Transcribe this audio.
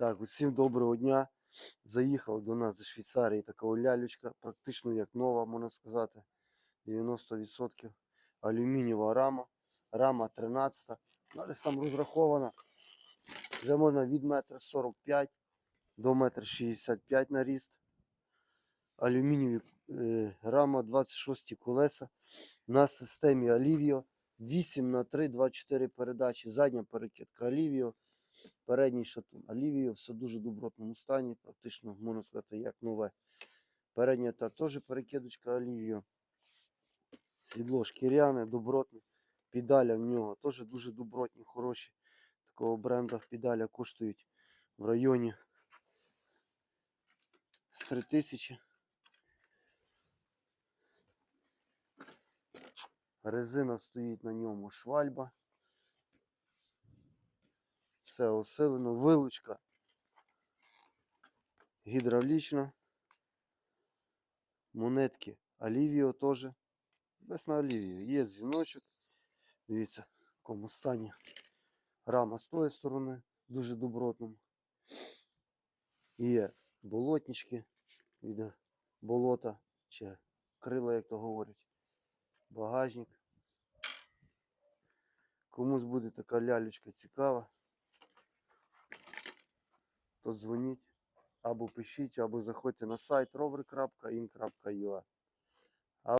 Так, усім доброго дня. Заїхала до нас зі Швейцарії така лялючка, практично як нова, можна сказати. 90% алюмінієва рама. Рама 13. Десь там розрахована. Вже можна від 1,45 м до 1,65 м на ріст. Алюмінієві е, рама 26 колеса. На системі Alivio 8 на 3 24 передачі. Задня перекидка Alivio. Передній шатун Alivio, все дуже добротному стані, практично можна сказати, як нове. Передня та теж перекидочка Alivio. Сідло шкіряне, добротне. Педаля в нього теж дуже добротні, хороші. Такого бренда педаля коштують в районі з 3000. Резина стоїть на ньому швальба. Все осилено. Вилучка гідравлічна. Монетки Алівіо теж. Весь на Алівіо. Є дзвіночок. Дивіться, в якому стані. Рама з тої сторони, дуже добротному. Є болотнички від болота чи крила, як то говорять. Багажник. Комусь буде така лялечка цікава, то дзвоніть або пишіть, або заходьте на сайт rover.in.ua.